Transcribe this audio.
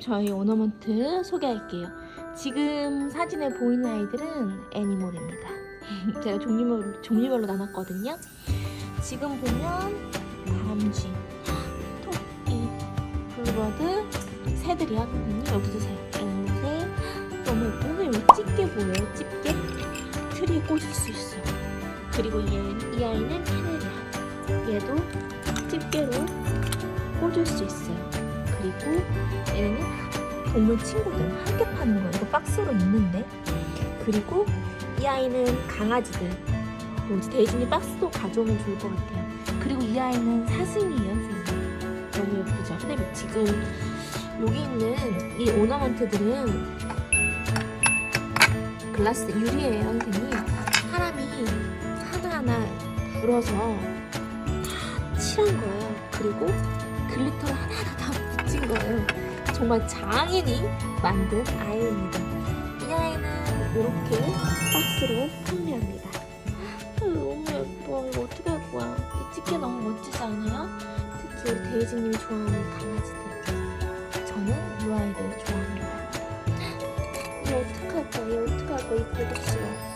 저희 오너먼트 소개할게요. 지금 사진에 보이는 아이들은 애니몰입니다. 제가 종류별로, 종류별로 나눴거든요. 지금 보면 다람쥐, 토끼, 블루버드, 새들이 하거든요. 여기도 새, 앵무새. 너무 예쁘고 여기 집게 보여요? 집게? 트리에 꽂을 수 있어요. 그리고 이, 아이는- 이 아이는 캐네리아. 얘도 집게로 꽂을 수 있어요. 그리고 얘는 동물 친구들 함께 파는 거 이거 박스로 있는데. 그리고 이 아이는 강아지들 뭐지 데이진이 박스도 가져오면 좋을 것 같아요. 그리고 이 아이는 사슴이에요 사슴. 너무 예쁘죠? 근데 지금 여기 있는 이 오너먼트들은 글라스 유리예요 선생님 사람이 하나하나 불어서 다 칠한 거예요. 그리고 글리터를 하나 거예요 정말 장인이 만든 아이입니다. 이 아이는 이렇게 박스로 판매합니다. 아, 너무 예뻐. 이거 어떻게 할 거야? 이 집게 너무 멋지지 않아요? 특히 우리 데이지님이 좋아하는 강아지들. 저는 이 아이들 좋아합니다. 이거 어떡할 거야? 이거 어떡할 거야? 이 고급스러워.